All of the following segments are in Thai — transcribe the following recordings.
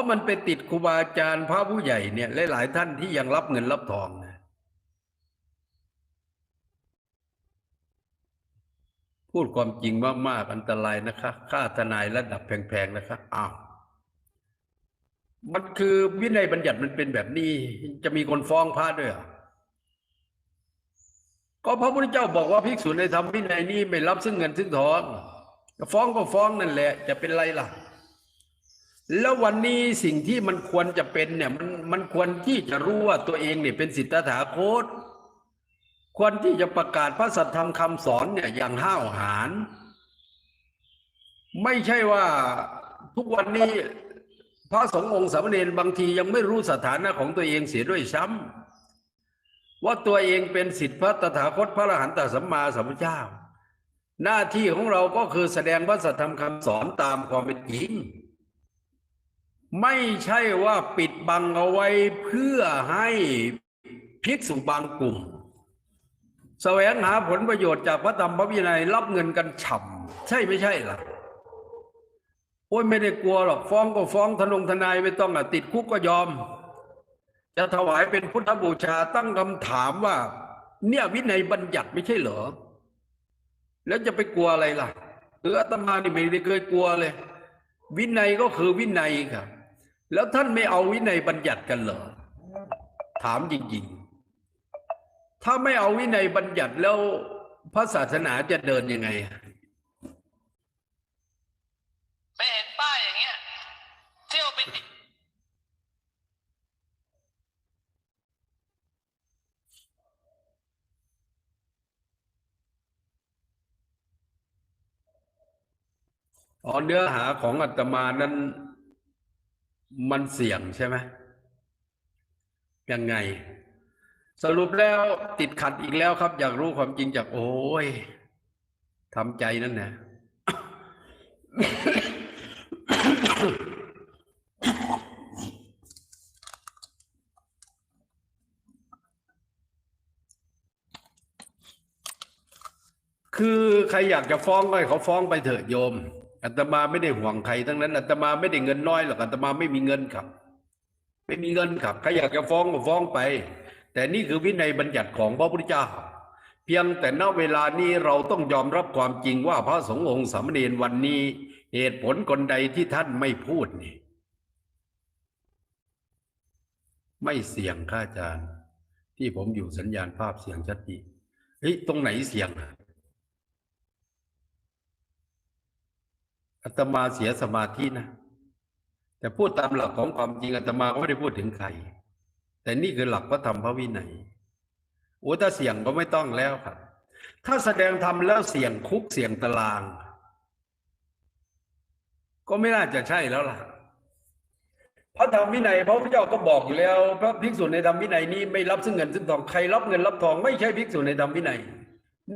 ะมันไปติดครูบาอาจารย์พระผู้ใหญ่เนี่ยหลาย ๆ ท่านที่ยังรับเงินรับทองนะพูดความจริงมากๆอันตรายนะคะ ค่าทนายระดับแพง ๆ นะคะอ้าวมันคือวินัยบัญญัติมันเป็นแบบนี้ จะมีคนฟ้องพระด้วยเหรอก็พระพุทธเจ้าบอกว่าภิกษุในธรรมวินัยนี้ไม่รับซึ่งเงินซึ่งทองฟ้องก็ฟ้องนั่นแหละ จะเป็นไรล่ะ แล้ววันนี้สิ่งที่มันควรจะเป็นเนี่ยมันมันควรที่จะรู้ว่าตัวเองเนี่ยเป็นสิทธาถาโคต ควรที่จะประกาศพระสัทธรรมคำสอนเนี่ยอย่างห้าวหาญไม่ใช่ว่าทุกวันนี้พระสงฆ์องค์สามเณรบางทียังไม่รู้สถานะของตัวเองเสียด้วยซ้ำว่าตัวเองเป็นสิทธิพระตถาคตพระอรหันตสัมมาสัมพุทธเจ้า หน้าที่ของเราก็คือแสดงพระสัทธรรมคำสอนตามความเป็นจริง ไม่ใช่ว่าปิดบังเอาไว้เพื่อให้ภิกษุบางกลุ่มแสวงหาผลประโยชน์จากพระธรรมพระวินัยรับเงินกันฉ่ำใช่ไม่ใช่ล่ะโอ้ยไม่ได้กลัวหรอกฟ้องก็ฟ้องทนงทนายไม่ต้องอะติดคุกก็ยอม จะถวายเป็นพุทธบูชาตั้งคำถามว่า เนี่ยวินัยบัญญัติไม่ใช่เหรอ แล้วจะไปกลัวอะไรล่ะเอออาตมานี่ไม่ได้เคยกลัวเลย วินัยก็คือวินัยครับ แล้วท่านไม่เอาวินัยบัญญัติกันเหรอ ถามจริงๆ ถ้าไม่เอาวินัยบัญญัติแล้วพระศาสนาจะเดินยังไงไปเห็นป้ายอย่างเงี้ย เที่ยวไปติดอ๋อเนื้อหาของอาตมานั้น มันเสี่ยงใช่ไหมยังไง สรุปแล้วติดขัดอีกแล้วครับ อยากรู้ความจริงจากโอ้ยทำใจนั่นนะคือใครอยากจะฟ้องก็ให้เขาฟ้องไปเถอะโยม อาตมาไม่ได้ห่วงใครทั้งนั้นอาตมาไม่ได้เงินน้อยหรอกอาตมาไม่มีเงินครับ ไม่มีเงินครับใครอยากจะฟ้องก็ฟ้องไป แต่นี่คือวินัยบัญญัติของพระพุทธเจ้า เพียงแต่ณเวลานี้เราต้องยอมรับความจริงว่าพระสงฆ์องค์สามเณรวันนี้ เหตุผลคนใดที่ท่านไม่พูดนี่ไม่เสี่ยงข้าอาจารย์ ที่ผมอยู่สัญญาณภาพเสียงชัดเจนเฮ้ยตรงไหนเสี่ยงอะ อาตมาเสียสมาธินะ แต่พูดตามหลักของความจริงอาตมาก็ไม่ได้พูดถึงใคร แต่นี่คือหลักพระธรรมพระวินัยโอ้ถ้าเสี่ยงก็ไม่ต้องแล้วครับ ถ้าแสดงธรรมแล้วเสี่ยงคุกเสี่ยงตาราง ก็ไม่น่าจะใช่แล้วล่ะ พระธรรมวินัยพระพุทธเจ้าก็บอกอยู่แล้ว พระภิกษุในธรรมวินัยนี้ไม่รับซึ่งเงินซึ่งทองใครรับเงินรับทอง ไม่ใช่ภิกษุในธรรมวินัย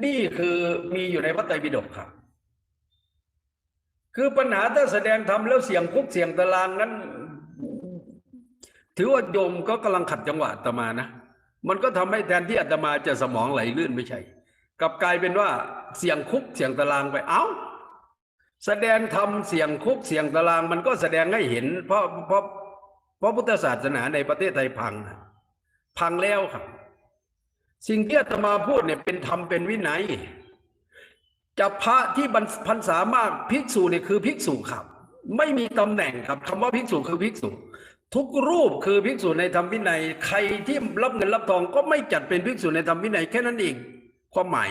นี่คือมีอยู่ในพระไตรปิฎกครับ คือปัญหาถ้าแสดงธรรมแล้วเสียงคุกเสียงตารางนั้น ถือว่าโยมก็กำลังขัดจังหวะอาตมานะ มันก็ทำให้แทนที่อาตมาจะสมองไหลลื่นไม่ใช่กลับกลายเป็นว่าเสียงคุกเสียงตารางไปเอ้า แสดงธรรมเสียงคุกเสียงตาราง มันก็แสดงให้เห็น เพราะเพราะเพราะพุทธศาสนาในประเทศไทยพัง พังแล้วครับ สิ่งที่อาตมาพูดเนี่ยเป็นธรรมเป็นวินัย จะพระที่บรรพรรษามากภิกษุเนี่ยคือภิกษุครับ ไม่มีตำแหน่งครับคำว่าภิกษุคือภิกษุ ทุกรูปคือภิกษุในธรรมวินัย ใครที่รับเงินรับทองก็ไม่จัดเป็นภิกษุในธรรมวินัยแค่นั้นเองความหมาย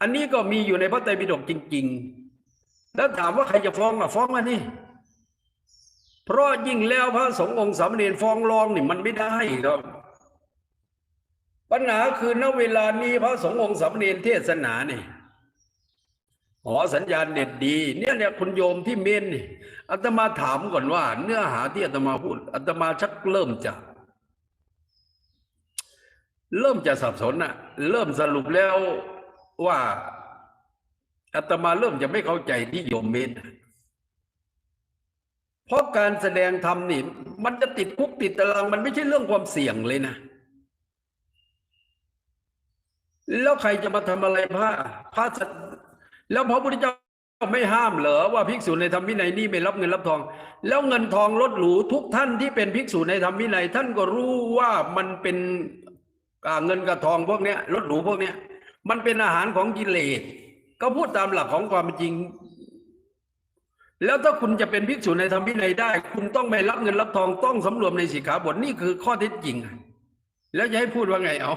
อันนี้ก็มีอยู่ในพระไตรปิฎกจริง ๆ แล้วถามว่าใครจะฟ้องอะฟ้องมานี่เพราะยิ่งแล้วพระสงฆ์องค์สามเณรฟ้องร้องนี่มันไม่ได้ครับปัญหาคือณเวลานี้พระสงฆ์องค์สามเณรเทศนาเนี่ย หอสัญญาณเน็ตดี เนี่ยเนี่ยคุณโยมที่เมนนี่อาตมาถามก่อนว่า เนื้อหาที่อาตมาพูดอาตมาชักเริ่มจะเริ่มจะสับสนอะเริ่มสรุปแล้วว่าอาตมาเริ่มจะไม่เข้าใจที่โยมเมนเพราะการแสดงธรรมนี่ มันจะติดคุกติดตารางมันไม่ใช่เรื่องความเสี่ยงเลยนะแล้วใครจะมาทำอะไรพระพระสัต แล้วพระพุทธเจ้าไม่ห้ามเหรอว่าภิกษุในธรรมวินัยนี่ไม่รับเงินรับทอง แล้วเงินทองลดหรูทุกท่านที่เป็นภิกษุในธรรมวินัย ท่านก็รู้ว่ามันเป็นเงินกับทองพวกเนี้ยลดหรูพวกเนี้ยมันเป็นอาหารของกิเลสก็พูดตามหลักของความจริง แล้วถ้าคุณจะเป็นภิกษุในธรรมวินัยได้ คุณต้องไม่รับเงินรับทองต้องสำรวมในสิกขาบทนี่คือข้อเท็จจริง แล้วจะให้พูดว่าไงเอา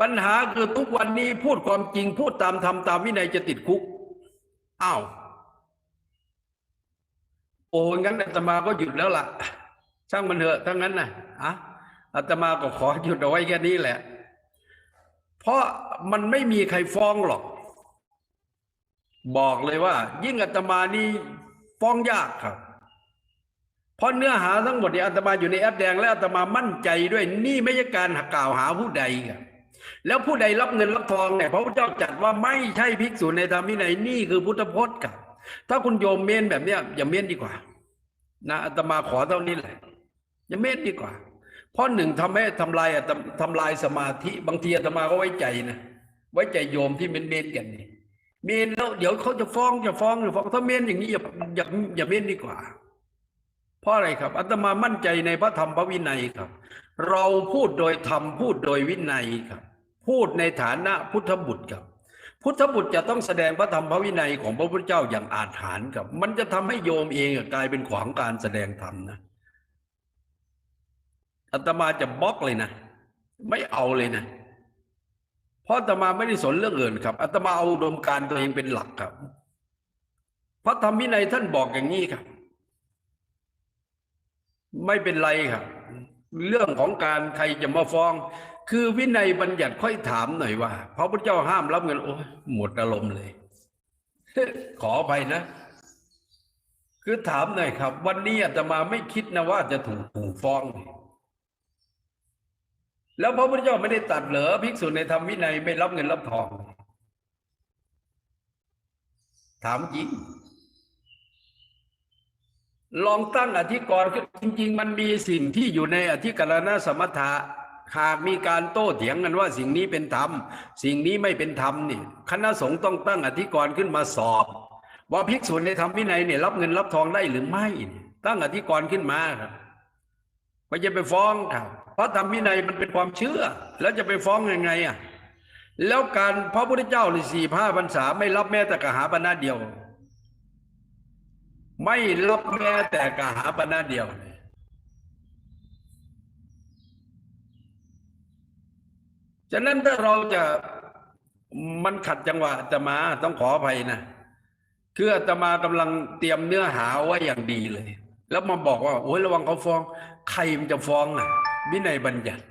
ปัญหาคือทุกวันนี้พูดความจริงพูดตามธรรมตามวินัยจะติดคุกอ้าวโอ้งั้นอาตมาก็หยุดแล้วล่ะ ช่างมันเถอะถ้างั้นนะอะอาตมาก็ขอหยุดเอาไว้แค่นี้แหละ เพราะมันไม่มีใครฟ้องหรอก บอกเลยว่า ยิ่งอาตมานี่ฟ้องยากครับ เพราะเนื้อหาทั้งหมดเนี่ยอาตมาอยู่ในแอปแดงและอาตมามั่นใจด้วยนี่ไม่ใช่การกล่าวหาผู้ใดครับ แล้วผู้ใดรับเงินรับทองเนี่ยพระพุทธเจ้าจัดว่าไม่ใช่ภิกษุในธรรมวินัยนี่คือพุทธพจน์ครับ ถ้าคุณโยมเมนแบบเนี้ยอย่าเมนดีกว่า นะอาตมาขอเท่านี้แหละอย่าเมนดีกว่า เพราะหนึ่งทำให้ทำลายอาตมทำลายสมาธิบางทีอาตมาก็ไว้ใจนะไว้ใจโยมที่เมนเมนกันนี่เมนแล้วเดี๋ยวเขาจะฟ้องจะฟ้องหรือฟ้องถ้าเมนอย่างนี้อย่าอย่าอย่าเมนดีกว่า เพราะอะไรครับอาตมามั่นใจในพระธรรมพระวินัยครับ เราพูดโดยธรรมพูดโดยวินัยครับ พูดในฐานะพุทธบุตรครับ พุทธบุตรจะต้องแสดงพระธรรมพระวินัยของพระพุทธเจ้าอย่างอาถรรพ์ครับ มันจะทำให้โยมเองกลายเป็นขวางการแสดงธรรมนะอาตมาจะบล็อกเลยนะ ไม่เอาเลยนะ เพราะอาตมาไม่ได้สนเรื่องอื่นครับอาตมาเอาอุดมการตัวเองเป็นหลักครับพระธรรมวินัยท่านบอกอย่างนี้ครับ ไม่เป็นไรครับ เรื่องของการใครจะมาฟ้อง คือวินัยบัญญัติค่อยถามหน่อยว่าพระพุทธเจ้าห้ามรับเงินโอ้หมดอารมณ์เลย ขอไปนะ คือถามหน่อยครับ วันนี้อาตมาไม่คิดนะว่าจะถูกถูกฟ้อง แล้วพระพุทธเจ้าไม่ได้ตัดเหรอภิกษุในธรรมวินัยไม่รับเงินรับทอง ถามจริงลองตั้งอธิกรณ์จริง ๆ มันมีสิ่งที่อยู่ในอธิกรณสมถะ หากมีการโต้เถียงกันว่าสิ่งนี้เป็นธรรม สิ่งนี้ไม่เป็นธรรมนี่คณะสงฆ์ต้องตั้งอธิกรณ์ขึ้นมาสอบ ว่าภิกษุในธรรมวินัยเนี่ยรับเงินรับทองได้หรือไม่ ตั้งอธิกรณ์ขึ้นมาครับไม่จะไปฟ้องครับเพราะธรรมวินัยมันเป็นความเชื่อ แล้วจะไปฟ้องยังไงอะแล้วการพระพุทธเจ้าในสี่ผ้าพรรษาไม่รับแม้แต่กหาปณะเดียว ไม่รับแม้แต่กหาปณะเดียวเลย ฉะนั้นถ้าเราจะมันขัดจังหวะอาตมาต้องขออภัยนะคืออาตมากำลังเตรียมเนื้อหาไว้อย่างดีเลย แล้วมาบอกว่าโอ้ยระวังเขาฟ้อง ใครมันจะฟ้องอะวินัยบัญญัติ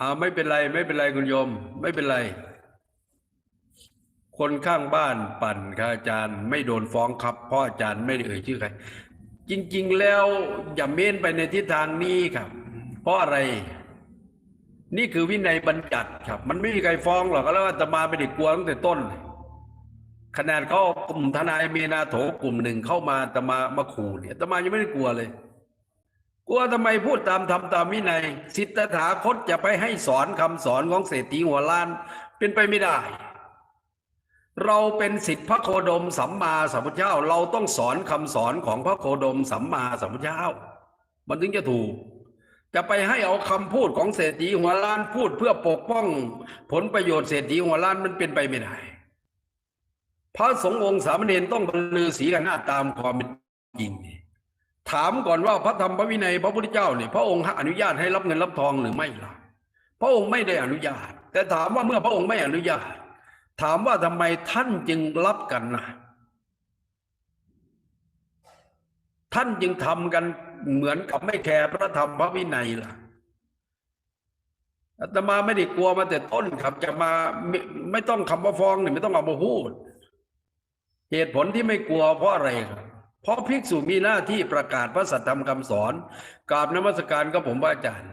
อ่าไม่เป็นไร ไม่เป็นไรคุณโยม ไม่เป็นไร คนข้างบ้านปั่นครับอาจารย์ ไม่โดนฟ้องครับ เพราะอาจารย์ไม่ได้เอ่ยชื่อใครจริง ๆ แล้วอย่าเม้นไปในทิศทางนี้ครับ เพราะอะไร นี่คือวินัยบัญญัติครับ มันไม่มีใครฟ้องหรอกแล้วอาตมาไม่ได้กลัวตั้งแต่ต้นขนาดเขากลุ่มทนายเมนาโถกลุ่มหนึ่งเข้ามาอาตมามาขู่เนี่ยอาตมายังไม่ได้กลัวเลย กลัวทำไมพูดตามธรรมตามวินัย สิทธถาคตจะไปให้สอนคำสอนของเศรษฐีหัวล้าน เป็นไปไม่ได้ เราเป็นสิทธิพระโคดมสัมมาสัมพุทธเจ้า เราต้องสอนคำสอนของพระโคดมสัมมาสัมพุทธเจ้า มันถึงจะถูก จะไปให้เอาคำพูดของเศรษฐีหัวล้านพูดเพื่อปกป้องผลประโยชน์เศรษฐีหัวล้านมันเป็นไปไม่ได้ พระสงฆ์องค์สามเณรต้องบรรลือศีกันหน้าตามความเป็นจริง ถามก่อนว่าพระธรรมพระวินัยพระพุทธเจ้าเนี่ยพระองค์อนุญาตให้รับเงินรับทองหรือไม่ล่ะ พระองค์ไม่ได้อนุญาต แต่ถามว่าเมื่อพระองค์ไม่อนุญาต ถามว่าทำไมท่านจึงรับกันนะ ท่านจึงทำกันเหมือนกับไม่แคร์พระธรรมพระวินัยล่ะอาตมาไม่ได้กลัวมาแต่ต้นครับ จะมาไม่ไม่ต้องคำว่าฟ้องเนี่ยไม่ต้องเอามาพูด เหตุผลที่ไม่กลัวเพราะอะไรครับเพราะภิกษุมีหน้าที่ประกาศพระสัทธรรมคำสอนกราบนมัสการก็ผมว่าอาจารย์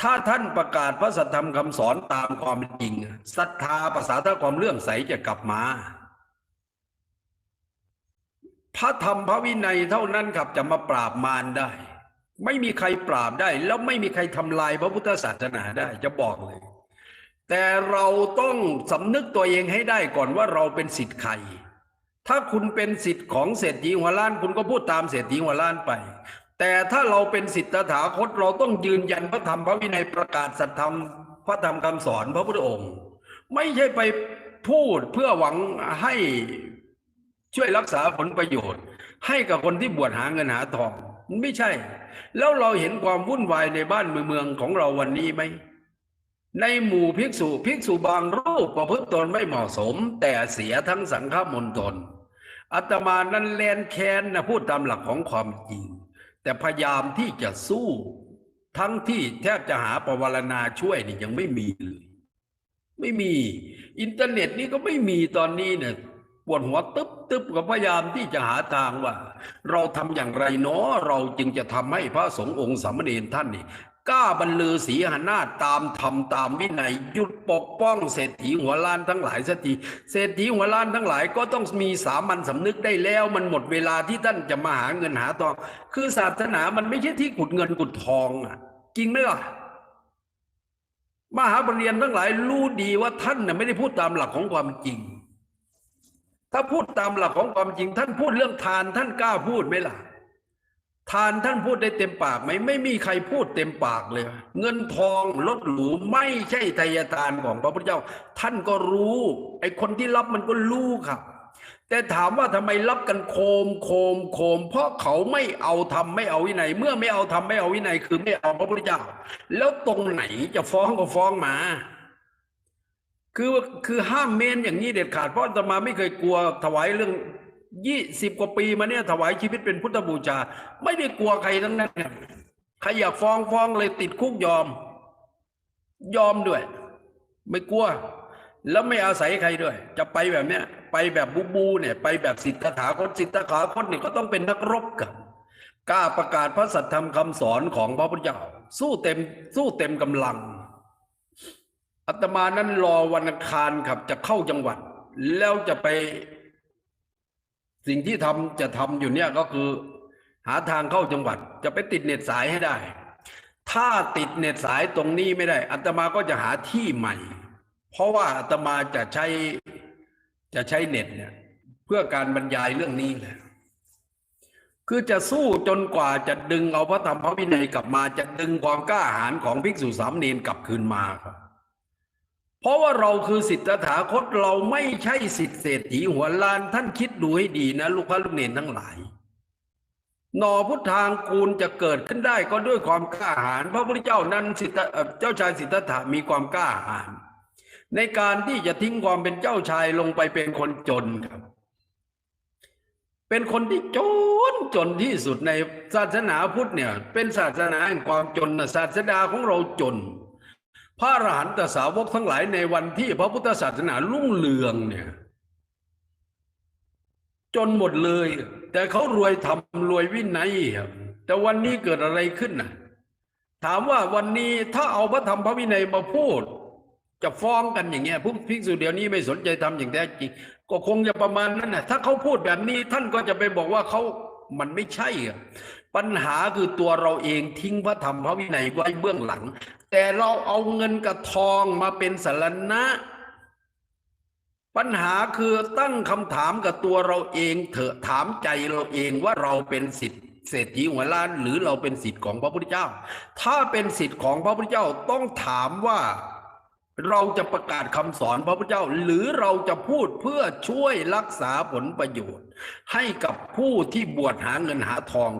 ถ้าท่านประกาศพระสัทธรรมคำสอนตามความเป็นจริงศรัทธาภาษาถ้าความเลื่อมใสจะกลับมา พระธรรมพระวินัยเท่านั้นครับจะมาปราบมารได้ ไม่มีใครปราบได้ แล้วไม่มีใครทำลายพระพุทธศาสนาได้จะบอกเลย แต่เราต้องสำนึกตัวเองให้ได้ก่อนว่าเราเป็นสิทธิ์ใคร ถ้าคุณเป็นสิทธิ์ของเศรษฐีหัวล้าน คุณก็พูดตามเศรษฐีหัวล้านไป แต่ถ้าเราเป็นสิทธิตถาคตเราต้องยืนยันพระธรรมพระวินัยประกาศสัตธรรมพระธรรมคำสอนพระพุทธองค์ ไม่ใช่ไปพูดเพื่อหวังให้ ช่วยรักษาผลประโยชน์ ให้กับคนที่บวชหาเงินหาทองมันไม่ใช่ แล้วเราเห็นความวุ่นวายในบ้านเมืองของเราวันนี้ไหมในหมู่ภิกษุภิกษุบางรูปประพฤติตนไม่เหมาะสม แต่เสียทั้งสังฆมณฑลอาตมานั้นแลนแค้นนะพูดตามหลักของความจริง แต่พยายามที่จะสู้ ทั้งที่แทบจะหาปวารณาช่วยนี่ยังไม่มีเลยไม่มี อินเทอร์เน็ตนี่ก็ไม่มีตอนนี้เนี่ยปวดหัวตึ๊บ ตึ๊บก็พยายามที่จะหาทางว่า เราทำอย่างไรเนาะเราจึงจะทำให้พระสงฆ์องค์สามเณรท่านนี่กล้าบรรลือศีหนาตามธรรมตามวินัยหยุดปกป้องเศรษฐีหัวล้านทั้งหลายสักทีเศรษฐีหัวล้านทั้งหลายก็ต้องมีสามัญสำนึกได้แล้วมันหมดเวลาที่ท่านจะมาหาเงินหาทอง คือศาสนามันไม่ใช่ที่ขุดเงินขุดทองอะจริงไหมล่ะมหาปรริญญาทั้งหลายรู้ดีว่าท่านน่ะไม่ได้พูดตามหลักของความจริง ถ้าพูดตามหลักของความจริง ท่านพูดเรื่องทานท่านกล้าพูดไหมล่ะ ทานท่านพูดได้เต็มปากไหมไม่มีใครพูดเต็มปากเลย เงินทองรถหรูไม่ใช่ทายทานของพระพุทธเจ้า ท่านก็รู้ ไอ้คนที่รับมันก็รู้ครับแต่ถามว่าทำไมรับกันโคมโคมโคม เพราะเขาไม่เอาทำไม่เอาวินัย เมื่อไม่เอาทำไม่เอาวินัยคือไม่เอาพระพุทธเจ้า แล้วตรงไหนจะฟ้องก็ฟ้องมา คือคือห้ามเมนอย่างนี้เด็ดขาดเพราะอาตมาไม่เคยกลัวถวายเรื่องยี่สิบกว่าปีมาเนี่ยถวายชีวิตเป็นพุทธบูชา ไม่ได้กลัวใครทั้งนั้นเนี่ยใครอยากฟ้องฟ้องเลยติดคุกยอม ยอมด้วย ไม่กลัว แล้วไม่อาศัยใครด้วย จะไปแบบเนี้ย ไปแบบบูบูเนี่ย ไปแบบสิทธาคตสิทธาคตเนี่ยก็ต้องเป็นนักรบกันกล้าประกาศพระสัทธรรมคำสอนของพระพุทธเจ้าสู้เต็มสู้เต็มกำลัง อาตมานั้นรอวันอังคารครับ จะเข้าจังหวัด แล้วจะไป สิ่งที่ทำจะทำอยู่เนี่ยก็คือ หาทางเข้าจังหวัด จะไปติดเน็ตสายให้ได้ ถ้าติดเน็ตสายตรงนี้ไม่ได้อาตมาก็จะหาที่ใหม่ เพราะว่าอาตมาจะใช้จะใช้เน็ตเนี่ย เพื่อการบรรยายเรื่องนี้แหละคือจะสู้จนกว่าจะดึงเอาพระธรรมพระวินัยกลับมา จะดึงความกล้าหาญของภิกษุสามเณรกลับคืนมาครับ เพราะว่าเราคือสิทธถาคตเราไม่ใช่สิทธิเศรษฐีหัวล้านท่านคิดดูให้ดีนะ ลูกพระลูกเนรทั้งหลายหนอพุทธางกูลจะเกิดขึ้นได้ก็ด้วยความกล้าหาญพระพุทธเจ้านั้นสิทธเจ้าชายสิทธัตถะมีความกล้าหาญในการที่จะทิ้งความเป็นเจ้าชายลงไปเป็นคนจนครับ เป็นคนที่จนจนที่สุดในศาสนาพุทธเนี่ย เป็นศาสนาแห่งความจนนะศาสนาของเราจน พระอรหันตสาวกทั้งหลายในวันที่พระพุทธศาสนารุ่งเรืองเนี่ย จนหมดเลย แต่เขารวยทำรวยวินัยครับแต่วันนี้เกิดอะไรขึ้นน่ะถามว่าวันนี้ถ้าเอาพระธรรมพระวินัยมาพูด จะฟ้องกันอย่างเงี้ยพวกภิกษุเดี๋ยวนี้ไม่สนใจทำอย่างแท้จริงก็คงจะประมาณนั้นนะถ้าเขาพูดแบบนี้ท่านก็จะไปบอกว่าเขามันไม่ใช่อะปัญหาคือตัวเราเองทิ้งพระธรรมพระวินัยไว้เบื้องหลัง แต่เราเอาเงินกับทองมาเป็นสารณะ ปัญหาคือตั้งคำถามกับตัวเราเอง เถอะถามใจเราเองว่าเราเป็นสิทธิเศรษฐีหัวล้าน หรือเราเป็นสิทธิ์ของพระพุทธเจ้า ถ้าเป็นสิทธิ์ของพระพุทธเจ้าต้องถามว่าเราจะประกาศคำสอนพระพุทธเจ้า หรือเราจะพูดเพื่อช่วยรักษาผลประโยชน์ ให้กับผู้ที่บวชหาเงินหาทอง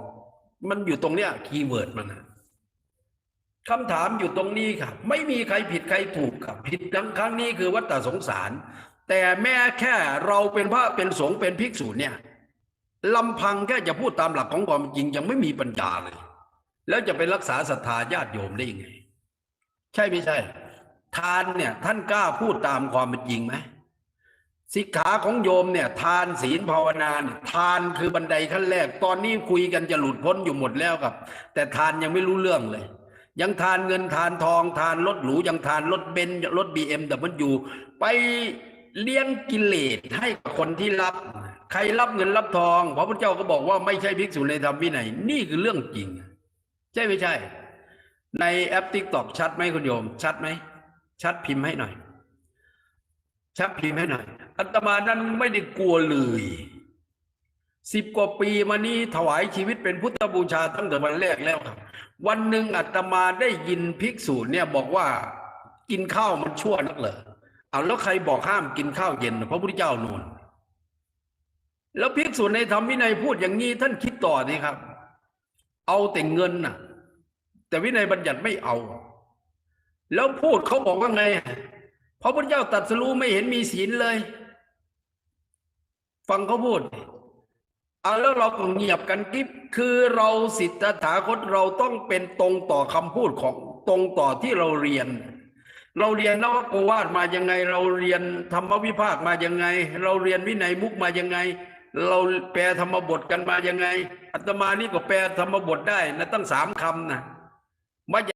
มันอยู่ตรงเนี้ยคีย์เวิร์ดมันนะ คำถามอยู่ตรงนี้ครับ ไม่มีใครผิดใครถูกครับ ผิดครั้งครั้งนี้คือวัฏฏสงสาร แต่แม้แค่เราเป็นพระเป็นสงฆ์เป็นภิกษุเนี่ยลำพังแค่จะพูดตามหลักของความจริงยังไม่มีปัญญาเลย แล้วจะไปรักษาศรัทธาญาติโยมได้ยังไง ใช่ไม่ใช่ ทานเนี่ยท่านกล้าพูดตามความเป็นจริงไหมสิกขาของโยมเนี่ย ทานศีลภาวนาเนี่ยทานคือบันไดขั้นแรก ตอนนี้คุยกันจะหลุดพ้นอยู่หมดแล้วครับ แต่ทานยังไม่รู้เรื่องเลย ยังทานเงินทานทองทานรถหรูยังทานรถเบนซ์รถบีเอ็มแต่มันอยู่ไปเลี้ยงกิเลสให้คนที่รับ ใครรับเงินรับทองพระพุทธเจ้าก็บอกว่าไม่ใช่ภิกษุในธรรมวินัยนี่คือเรื่องจริง ใช่ไม่ใช่ ในแอปติ๊กตอกชัดไหมคุณโยม ชัดไหมชัดพิมพ์ให้หน่อย ชัดพิมพ์ให้หน่อยอาตมานั้นไม่ได้กลัวเลย สิบกว่าปีมานี้ถวายชีวิตเป็นพุทธบูชาตั้งแต่วันแรกแล้วครับ วันหนึ่งอาตมาได้ยินภิกษุเนี่ยบอกว่ากินข้าวมันชั่วนักเหรอเอาแล้วใครบอกห้ามกินข้าวเย็นพระพุทธเจ้านูนแล้วภิกษุในธรรมวินัยพูดอย่างนี้ท่านคิดต่อสิครับ เอาแต่เงินน่ะ แต่วินัยบัญญัติไม่เอา แล้วพูดเขาบอกว่าไงพระพุทธเจ้าตรัสรู้ไม่เห็นมีศีลเลย ฟังเขาพูด เอาแล้วเราเงียบกันกิ๊บคือเราสิทธถาคตเราต้องเป็นตรงต่อคำพูดของตรงต่อที่เราเรียน เราเรียนนวโกวาทมายังไง เราเรียนธรรมวิภาคมายังไง เราเรียนวินัยมุกมายังไง เราแปลธรรมบทกันมายังไงอาตมานี่ก็แปลธรรมบทได้นะตั้งสามคำนะ